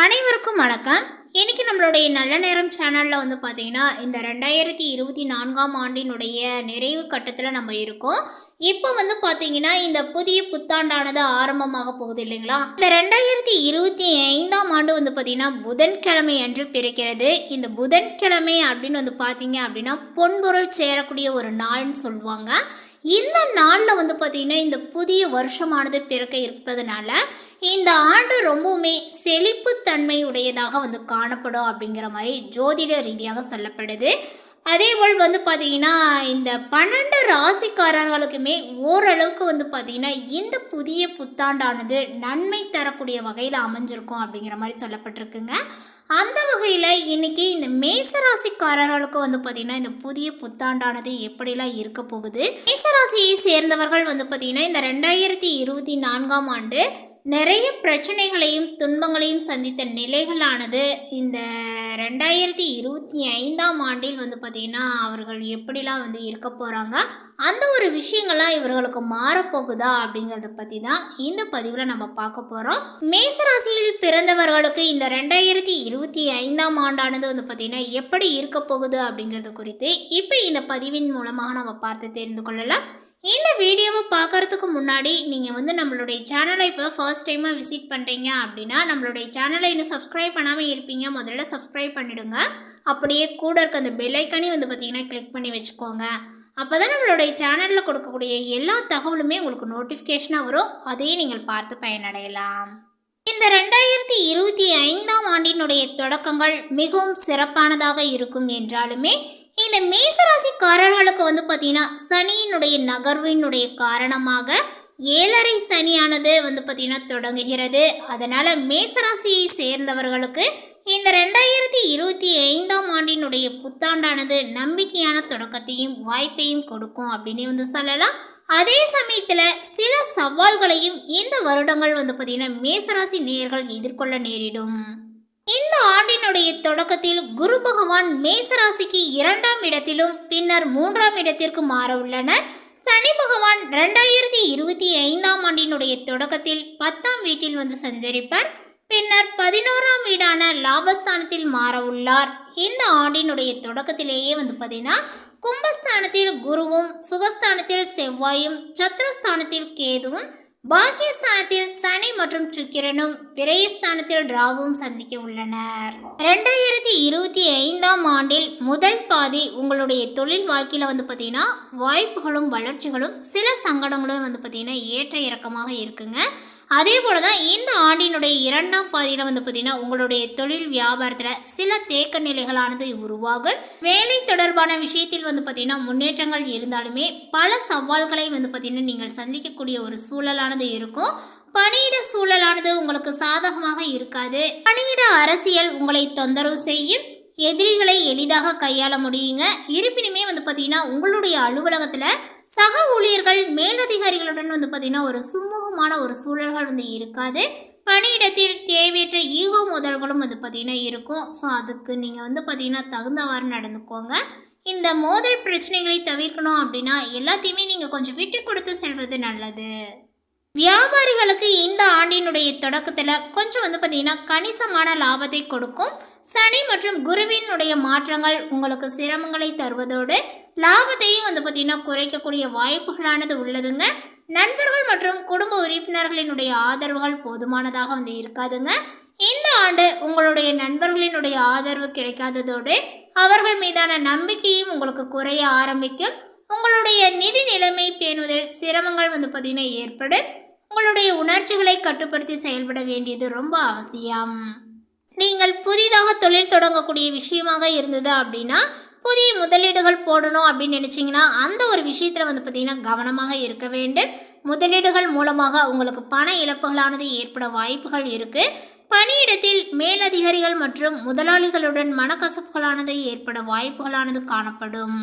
அனைவருக்கும் வணக்கம். இன்றைக்கி நம்மளுடைய நல்ல நேரம் சேனலில் வந்து பார்த்தீங்கன்னா இந்த ரெண்டாயிரத்தி இருபத்தி நான்காம் ஆண்டினுடைய நிறைவு கட்டத்தில் நம்ம இருக்கோம். இப்போ வந்து பார்த்தீங்கன்னா இந்த புதிய புத்தாண்டானது ஆரம்பமாக போகுது இல்லைங்களா? இந்த ரெண்டாயிரத்தி இருபத்தி ஐந்தாம் ஆண்டு வந்து பார்த்திங்கன்னா புதன்கிழமை என்று பிறக்கிறது. இந்த புதன்கிழமை அப்படின்னு வந்து பார்த்தீங்க அப்படின்னா பொன்பொருள் சேரக்கூடிய ஒரு நாள்னு சொல்லுவாங்க. இந்த நாளில் வந்து பார்த்திங்கன்னா இந்த புதிய வருஷமானது பிறக்க இருப்பதனால இந்த ஆண்டு ரொம்பவுமே செழிப்புத்தன்மை உடையதாக வந்து காணப்படும் அப்படிங்கிற மாதிரி ஜோதிட ரீதியாக சொல்லப்படுது. அதேபோல் வந்து பார்த்தீங்கன்னா இந்த பன்னெண்டு ராசிக்காரர்களுக்குமே ஓரளவுக்கு வந்து பார்த்திங்கன்னா இந்த புதிய புத்தாண்டானது நன்மை தரக்கூடிய வகையில் அமைஞ்சிருக்கும் அப்படிங்கிற மாதிரி சொல்லப்பட்டிருக்குங்க. அந்த வகையில் இன்னைக்கு இந்த மேசராசிக்காரர்களுக்கு வந்து பார்த்திங்கன்னா இந்த புதிய புத்தாண்டானது எப்படிலாம் இருக்க போகுது? மேசராசியை சேர்ந்தவர்கள் வந்து பார்த்தீங்கன்னா இந்த ரெண்டாயிரத்தி இருபத்தி நான்காம் ஆண்டு நிறைய பிரச்சனைகளையும் துன்பங்களையும் சந்தித்த நிலைகளானது இந்த ரெண்டாயிரத்தி இருபத்தி ஐந்தாம் ஆண்டில் வந்து பார்த்திங்கன்னா அவர்கள் எப்படிலாம் வந்து இருக்க போகிறாங்க அந்த ஒரு விஷயங்கள்லாம் இவர்களுக்கு மாறப்போகுதா அப்படிங்கிறத பற்றி தான் இந்த பதிவில் நம்ம பார்க்க போகிறோம் மேசராசியில் பிறந்தவர்களுக்கு இந்த ரெண்டாயிரத்தி இருபத்தி ஐந்தாம் ஆண்டானது வந்து பார்த்திங்கன்னா எப்படி இருக்க போகுது அப்படிங்கிறது குறித்து இப்போ இந்த பதிவின் மூலமாக நம்ம பார்த்து தெரிந்து கொள்ளலாம். இந்த வீடியோவை பார்க்கறதுக்கு முன்னாடி நீங்கள் வந்து நம்மளுடைய சேனலை இப்போ ஃபர்ஸ்ட் டைமாக விசிட் பண்ணுறீங்க அப்படின்னா நம்மளுடைய சேனலை இன்னும் சப்ஸ்கிரைப் பண்ணாமல் இருப்பீங்க. முதல்ல சப்ஸ்கிரைப் பண்ணிவிடுங்க அப்படியே கூட இருக்க அந்த பெல்லைக்கானே வந்து பார்த்தீங்கன்னா கிளிக் பண்ணி வச்சுக்கோங்க. அப்போ தான் நம்மளுடைய சேனலில் கொடுக்கக்கூடிய எல்லா தகவலுமே உங்களுக்கு நோட்டிஃபிகேஷனாக வரும். அதையும் நீங்கள் பார்த்து பயனடையலாம். இந்த ரெண்டாயிரத்தி இருபத்தி ஐந்தாம் ஆண்டினுடைய தொடக்கங்கள் மிகவும் சிறப்பானதாக இருக்கும் என்றாலுமே இந்த மேசராசிக்காரர்களுக்கு வந்து பார்த்தீங்கன்னா சனியினுடைய நகர்வினுடைய காரணமாக ஏழரை சனியானது வந்து பார்த்தீங்கன்னா தொடங்குகிறது. அதனால் மேசராசியை சேர்ந்தவர்களுக்கு இந்த ரெண்டாயிரத்தி இருபத்தி ஐந்தாம் ஆண்டினுடைய புத்தாண்டானது நம்பிக்கையான தொடக்கத்தையும் வாய்ப்பையும் கொடுக்கும் அப்படின்னு வந்து சொல்லலாம். அதே சமயத்தில் சில சவால்களையும் இந்த வருடங்கள் வந்து பார்த்திங்கன்னா மேசராசி நேர்கள் எதிர்கொள்ள நேரிடும். இந்த ஆண்டினுடைய தொடக்கத்தில் குரு பகவான் மேசராசிக்கு இரண்டாம் இடத்திலும் பின்னர் மூன்றாம் இடத்திற்கு மாற உள்ளனர். சனி பகவான் ரெண்டாயிரத்தி இருபத்தி ஐந்தாம் ஆண்டினுடைய தொடக்கத்தில் பத்தாம் வீட்டில் வந்து சஞ்சரிப்பார். பின்னர் பதினோராம் வீடான லாபஸ்தானத்தில் மாற உள்ளார். இந்த ஆண்டினுடைய தொடக்கத்திலேயே வந்து பார்த்தீங்கன்னா கும்பஸ்தானத்தில் குருவும் சுகஸ்தானத்தில் செவ்வாயும் சத்ருஸ்தானத்தில் கேதுவும் பாக்கியஸ்தானத்தில் சனி மற்றும் சுக்கிரனும் பிரயஸ்தானத்தில் ராகுவும் சந்திக்க உள்ளனர். ரெண்டாயிரத்தி இருபத்தி ஐந்தாம் ஆண்டில் முதல் பாதி உங்களுடைய தொழில் வாழ்க்கையில் வந்து பார்த்தீங்கன்னா வாய்ப்புகளும் வளர்ச்சிகளும் சில சங்கடங்களும் வந்து பார்த்தீங்கன்னா ஏற்ற இறக்கமாக இருக்குங்க. அதே போல தான் இந்த ஆண்டினுடைய இரண்டாம் பாதியில் வந்து பார்த்தீங்கன்னா உங்களுடைய தொழில் வியாபாரத்தில் சில தேக்க நிலைகளானது உருவாகும். வேலை தொடர்பான விஷயத்தில் வந்து பார்த்தீங்கன்னா முன்னேற்றங்கள் இருந்தாலுமே பல சவால்களை வந்து பார்த்தீங்கன்னா நீங்கள் சந்திக்கக்கூடிய ஒரு சூழலானது இருக்கும். பணியிட சூழலானது உங்களுக்கு சாதகமாக இருக்காது. பணியிட அரசியல் உங்களை தொந்தரவு செய்யும். எதிரிகளை எளிதாக கையாள முடியுங்க. இருப்பினுமே வந்து பார்த்தீங்கன்னா உங்களுடைய அலுவலகத்தில் சக ஊழியர்கள் மேலதிகாரிகளுடன் வந்து பார்த்தீங்கன்னா ஒரு சுமூகமான ஒரு சூழல்கள் வந்து இருக்காது. பணியிடத்தில் தேவையற்ற ஈகோ மோதல்களும் வந்து பார்த்தீங்கன்னா இருக்கும். ஸோ அதுக்கு நீங்கள் வந்து பார்த்தீங்கன்னா தகுந்தவாறு நடந்துக்கோங்க. இந்த மோதல் பிரச்சனைகளை தவிர்க்கணும் அப்படின்னா எல்லாத்தையுமே நீங்கள் கொஞ்சம் விட்டு கொடுத்து செல்வது நல்லது. வியாபாரிகளுக்கு இந்த ஆண்டினுடைய தொடக்கத்தில் கொஞ்சம் வந்து பார்த்தீங்கன்னா கணிசமான லாபத்தை கொடுக்கும். சனி மற்றும் குருவினுடைய மாற்றங்கள் உங்களுக்கு சிரமங்களை தருவதோடு லாபத்தையும் வந்து பார்த்தீங்கன்னா குறைக்கக்கூடிய வாய்ப்புகளானது உள்ளதுங்க. நண்பர்கள் மற்றும் குடும்ப உறுப்பினர்களினுடைய ஆதரவுகள் போதுமானதாக வந்து இருக்காதுங்க. இந்த ஆண்டு உங்களுடைய நண்பர்களினுடைய ஆதரவு கிடைக்காததோடு அவர்கள் மீதான நம்பிக்கையும் உங்களுக்கு குறைய ஆரம்பிக்கும். உங்களுடைய நிதி நிலைமை பேணுவதில் சிரமங்கள் வந்து பார்த்தீங்கன்னா ஏற்படும். உங்களுடைய உணர்ச்சிகளை கட்டுப்படுத்தி செயல்பட வேண்டியது ரொம்ப அவசியம். நீங்கள் புதிதாக தொழில் தொடங்கக்கூடிய விஷயமாக இருந்தது அப்படின்னா புதிய முதலீடுகள் போடணும் அப்படின்னு நினச்சிங்கன்னா அந்த ஒரு விஷயத்தில் வந்து பார்த்திங்கன்னா கவனமாக இருக்க வேண்டும். முதலீடுகள் மூலமாக உங்களுக்கு பண இழப்புகளானது ஏற்பட வாய்ப்புகள் இருக்குது பணியிடத்தில் மேலதிகாரிகள் மற்றும் முதலாளிகளுடன் மனக்கசப்புகளானது ஏற்பட வாய்ப்புகளானது காணப்படும்.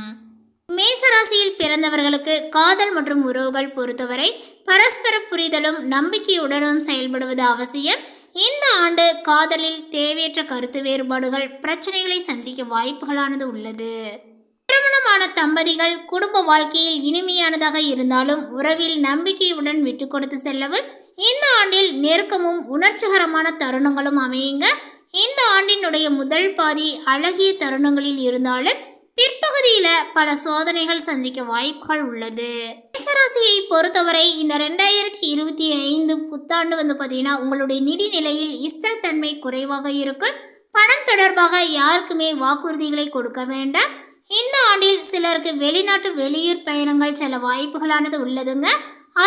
மேசராசியில் பிறந்தவர்களுக்கு காதல் மற்றும் உறவுகள் பொறுத்தவரை பரஸ்பர புரிதலும் நம்பிக்கையுடனும் செயல்படுவது அவசியம். இந்த ஆண்டு காதலில் தேவையற்ற கருத்து வேறுபாடுகள் பிரச்சனைகளை சந்திக்க வாய்ப்புகளானது உள்ளது. திருமணமான தம்பதிகள் குடும்ப வாழ்க்கையில் இனிமையானதாக இருந்தாலும் உறவில் நம்பிக்கையுடன் விட்டு கொடுத்து செல்லவும் இந்த ஆண்டில் நெருக்கமும் உணர்ச்சிகரமான தருணங்களும் அமையுங்க. இந்த ஆண்டினுடைய முதல் பாதி அழகிய தருணங்களில் இருந்தாலும் பிற்பகுதியில பல சோதனைகள் சந்திக்க வாய்ப்புகள் உள்ளது. மேசராசியை பொறுத்தவரை இந்த ரெண்டாயிரத்தி இருபத்தி ஐந்து புத்தாண்டு வந்து பார்த்தீங்கன்னா உங்களுடைய நிதி நிலையில் இஸ்திரத்தன்மை குறைவாக இருக்கும். பணம் தொடர்பாக யாருக்குமே வாக்குறுதிகளை கொடுக்க வேண்டாம். இந்த ஆண்டில் சிலருக்கு வெளிநாட்டு வெளியூர் பயணங்கள் சில வாய்ப்புகளானது உள்ளதுங்க.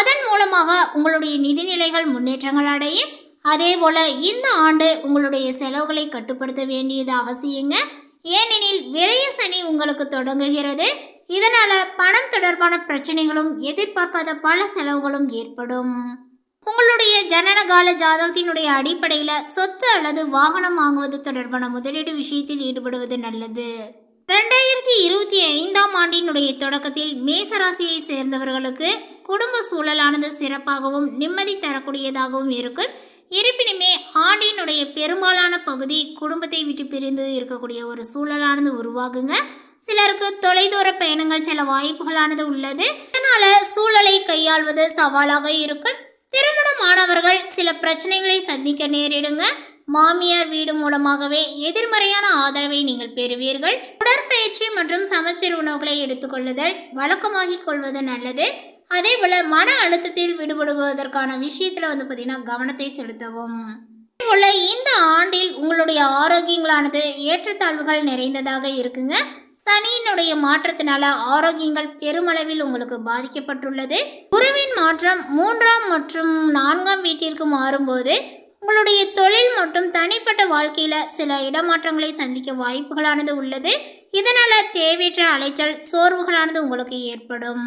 அதன் மூலமாக உங்களுடைய நிதிநிலைகள் முன்னேற்றங்கள் அடையும். அதே போல இந்த ஆண்டு உங்களுடைய செலவுகளை கட்டுப்படுத்த வேண்டியது அவசியங்க. ஏனெனில் விரைய சனி உங்களுக்கு தொடங்குகிறது. இதனால பணம் தொடர்பான பிரச்சனைகளும் எதிர்பார்க்காத பல செலவுகளும் ஏற்படும். உங்களுடைய ஜனனகால ஜாதகத்தினுடைய அடிப்படையில் சொத்து அல்லது வாகனம் வாங்குவது தொடர்பான முதலீடு விஷயத்தில் ஈடுபடுவது நல்லது. ரெண்டாயிரத்தி இருபத்தி ஐந்தாம் ஆண்டினுடைய தொடக்கத்தில் மேசராசியை சேர்ந்தவர்களுக்கு குடும்ப சூழலானது சிறப்பாகவும் நிம்மதி தரக்கூடியதாகவும் இருக்கும். இருப்பினுமே ஆண்டினுடைய பெரும்பாலான பகுதி குடும்பத்தை விட்டு பிரிந்து இருக்கக்கூடிய ஒரு சூழலானது உருவாகுங்க. சிலருக்கு தொலைதூர பயணங்கள் சில வாய்ப்புகளானது உள்ளது. இதனால சூழலை கையாள்வது சவாலாக இருக்கும். திருமணமானவர்கள் சில பிரச்சனைகளை சந்திக்க நேரிடுங்க. மாமியார் வீடு மூலமாகவே எதிர்மறையான ஆதரவை நீங்கள் பெறுவீர்கள். உடற்பயிற்சி மற்றும் சமச்சீர் உணவுகளை எடுத்துக்கொள்ளுதல் வழக்கமாகிக் கொள்வது நல்லது. அதே போல மன அழுத்தத்தில் விடுபடுவதற்கான விஷயத்துல வந்து பார்த்திங்கன்னா கவனத்தை செலுத்தவும். அதே இந்த ஆண்டில் உங்களுடைய ஆரோக்கியங்களானது ஏற்றத்தாழ்வுகள் நிறைந்ததாக இருக்குங்க. சனியினுடைய மாற்றத்தினால ஆரோக்கியங்கள் பெருமளவில் உங்களுக்கு பாதிக்கப்பட்டுள்ளது. குருவின் மாற்றம் மூன்றாம் மற்றும் நான்காம் வீட்டிற்கு மாறும்போது உங்களுடைய தொழில் மற்றும் தனிப்பட்ட வாழ்க்கையில சில இடமாற்றங்களை சந்திக்க வாய்ப்புகளானது உள்ளது. இதனால தேவையற்ற அலைச்சல் சோர்வுகளானது உங்களுக்கு ஏற்படும்.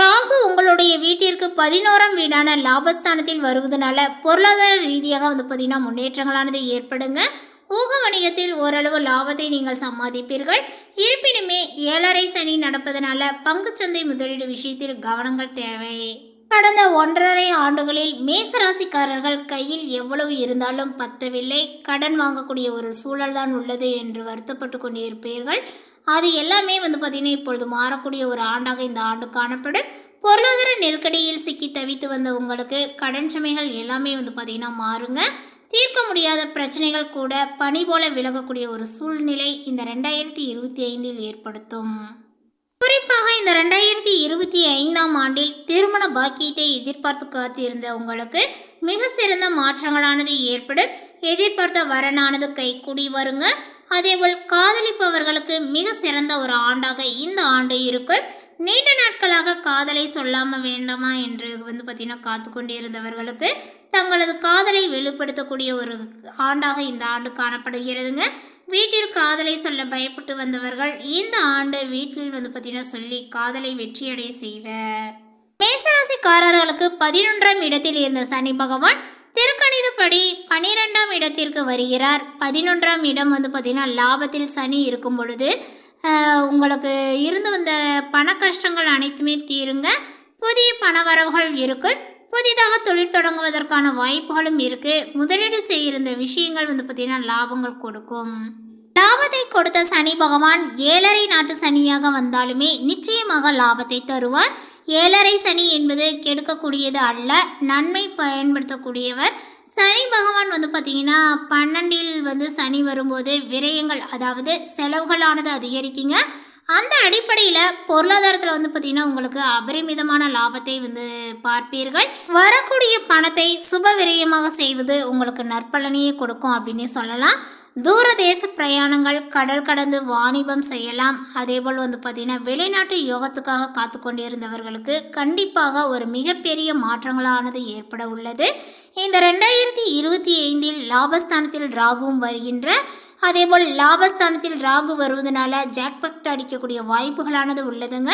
ராகு உங்களுடைய வீட்டிற்கு பதினோராம் வீடான லாபஸ்தானத்தில் வருவதனால பொருளாதார ரீதியாக வந்து பார்த்தீங்கன்னா முன்னேற்றங்களானது ஏற்படுங்க. ஊக வணிகத்தில் ஓரளவு லாபத்தை நீங்கள் சம்பாதிப்பீர்கள். இருப்பினுமே ஏழரை சனி நடப்பதனால பங்குச்சந்தை முதலீடு விஷயத்தில் கவனங்கள் தேவை. கடந்த ஒன்றரை ஆண்டுகளில் மேசராசிக்காரர்கள் கையில் எவ்வளவு இருந்தாலும் பத்தவில்லை. கடன் வாங்கக்கூடிய ஒரு சூழல் தான் உள்ளது என்று வருத்தப்பட்டு கொண்டிருப்பீர்கள். அது எல்லாமே வந்து பார்த்திங்கன்னா இப்பொழுது மாறக்கூடிய ஒரு ஆண்டாக இந்த ஆண்டு காணப்படும். பொருளாதார நெருக்கடியில் சிக்கி தவித்து வந்த உங்களுக்கு கடன் சுமைகள் எல்லாமே வந்து பார்த்திங்கன்னா மாறுங்க. தீர்க்க முடியாத பிரச்சனைகள் கூட பனி போல விலகக்கூடிய ஒரு சூழ்நிலை இந்த ரெண்டாயிரத்தி இருபத்தி ஐந்தில் ஏற்படுத்தும். குறிப்பாக இந்த ரெண்டாயிரத்தி இருபத்தி ஐந்தாம் ஆண்டில் திருமண பாக்கியத்தை எதிர்பார்த்து காத்திருந்த உங்களுக்கு மிக சிறந்த மாற்றங்களானது ஏற்படும். எதிர்பார்த்த வரனானது கைகூடி வருங்க. அதேபோல் காதலிப்பவர்களுக்கு மிக சிறந்த ஒரு ஆண்டாக இந்த ஆண்டு இருக்கும். நீண்ட நாட்களாக காதலை சொல்லாம வேண்டாமா என்று வந்து பார்த்தீங்கன்னா காத்து கொண்டிருந்தவர்களுக்கு தங்களது காதலை வெளிப்படுத்தக்கூடிய ஒரு ஆண்டாக இந்த ஆண்டு காணப்படுகிறதுங்க. வீட்டில் காதலை சொல்ல பயப்பட்டு வந்தவர்கள் இந்த ஆண்டு வீட்டில் வந்து பார்த்தீங்கன்னா சொல்லி காதலை வெற்றியடைய செய்வர். மேசராசிக்காரர்களுக்கு பதினொன்றாம் இடத்தில் இருந்த சனி பகவான் திருக்கணிதப்படி பனிரெண்டாம் இடத்திற்கு வருகிறார். பதினொன்றாம் இடம் வந்து பார்த்திங்கன்னா லாபத்தில் சனி இருக்கும் பொழுது உங்களுக்கு இருந்து வந்த பண கஷ்டங்கள் அனைத்துமே தீருங்க. புதிய பணவரவுகள் இருக்கும் புதிதாக தொழில் தொடங்குவதற்கான வாய்ப்புகளும் இருக்குது முதலீடு செய்திருந்த விஷயங்கள் வந்து பார்த்திங்கன்னா லாபங்கள் கொடுக்கும். லாபத்தை கொடுத்த சனி பகவான் ஏழரை நாட்டு சனியாக வந்தாலுமே நிச்சயமாக லாபத்தை தருவார். ஏழரை சனி என்பது கெடுக்கக்கூடியது அல்ல. நன்மை பயன்படுத்தக்கூடியவர். சனி பகவான் வந்து பார்த்தீங்கன்னா பன்னெண்டில் வந்து சனி வரும்போது விரயங்கள் அதாவது செலவுகளானது அதிகரிக்குங்க. அந்த அடிப்படையில் பொருளாதாரத்தில் வந்து பார்த்தீங்கன்னா உங்களுக்கு அபரிமிதமான லாபத்தை வந்து பார்ப்பீர்கள். வரக்கூடிய பணத்தை சுப விரயமாக செய்வது உங்களுக்கு நற்பலனையே கொடுக்கும் அப்படின்னு சொல்லலாம். தூரதேச பிரயாணங்கள் கடல் கடந்து வாணிபம் செய்யலாம். அதேபோல் வந்து பார்த்தீங்கன்னா வெளிநாட்டு யோகத்துக்காக காத்து கொண்டிருந்தவர்களுக்கு கண்டிப்பாக ஒரு மிகப்பெரிய மாற்றங்களானது ஏற்பட உள்ளது. இந்த ரெண்டாயிரத்தி இருபத்தி ஐந்தில் லாபஸ்தானத்தில் ராகுவும் வருகின்ற அதேபோல் லாபஸ்தானத்தில் ராகு வருவதனால ஜாக்பட் அடிக்கக்கூடிய வாய்ப்புகளானது உள்ளதுங்க.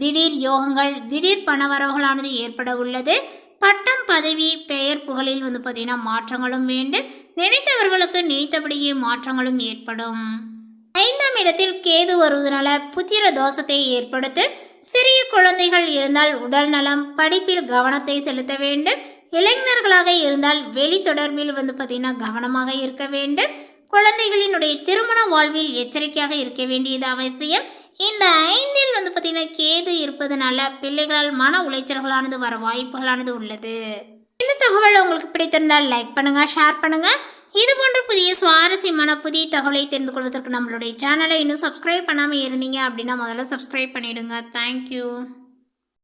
திடீர் யோகங்கள் திடீர் பணவரவுகளானது ஏற்பட உள்ளது. பட்டம் பதவி பெயர் புகழில் வந்து பார்த்தீங்கன்னா மாற்றங்களும் வேண்டும். நினைத்தவர்களுக்கு நினைத்தபடியே மாற்றங்களும் ஏற்படும். ஐந்தாம் இடத்தில் கேது வருவதனால புத்திர தோஷத்தை ஏற்படுத்தும் சிறிய குழந்தைகள் இருந்தால் உடல் நலம் படிப்பில் கவனத்தை செலுத்த வேண்டும். இளைஞர்களாக இருந்தால் வெளி தொடர்பில் வந்து பார்த்தீங்கன்னா கவனமாக இருக்க வேண்டும். குழந்தைகளினுடைய திருமண வாழ்வில் எச்சரிக்கையாக இருக்க வேண்டியது அவசியம். இந்த ஐந்தில் வந்து பார்த்தீங்கன்னா கேது இருப்பதனால பிள்ளைகளால் மன உளைச்சல்களானது வர வாய்ப்புகளானது உள்ளது. இந்த இந்த தகவல் உங்களுக்கு பிடித்திருந்தால் லைக் பண்ணுங்கள் ஷேர் பண்ணுங்கள் இது போன்ற புதிய சுவாரஸ்யமான புதிய தகவலை தெரிந்து கொள்வதற்கு நம்மளுடைய சேனலை இன்னும் சப்ஸ்கிரைப் பண்ணாமல் இருந்தீங்க அப்படின்னா முதல்ல சப்ஸ்கிரைப் பண்ணிவிடுங்க தேங்க்யூ